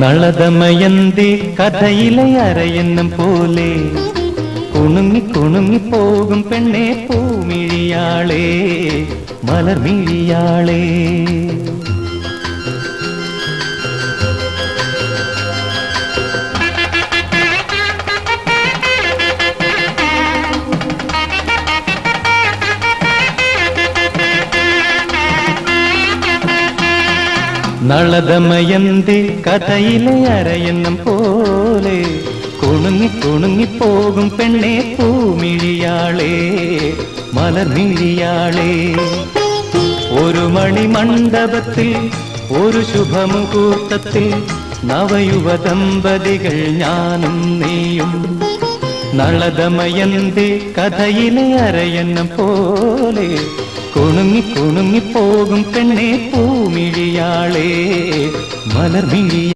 നളതമയന്തി കഥയിലെ അരയന്നം പോലെ കുണുങ്ങി കുണുങ്ങി പോകും പെണ്ണെ പൂമിഴിയാളേ മലർമിഴിയാളേ. നളതമയന്തി കഥയിലെ അരയന്നം പോലെ കുണുങ്ങി പോകും പെണ്ണെ പൂമിഴിയാളേ മലർമിഴിയാളേ. ഒരു മണി മണ്ഡപത്തിൽ ഒരു ശുഭമുഹൂർത്തത്തിൽ നവയുവ ദമ്പതികൾ ഞാനും നീയും. നളതമയന്തി കഥയിലെ അരയന്നം പോലെ കുണുങ്ങി പോകും പെണ്ണെ പൂമിഴിയാളേ മലർമിഴി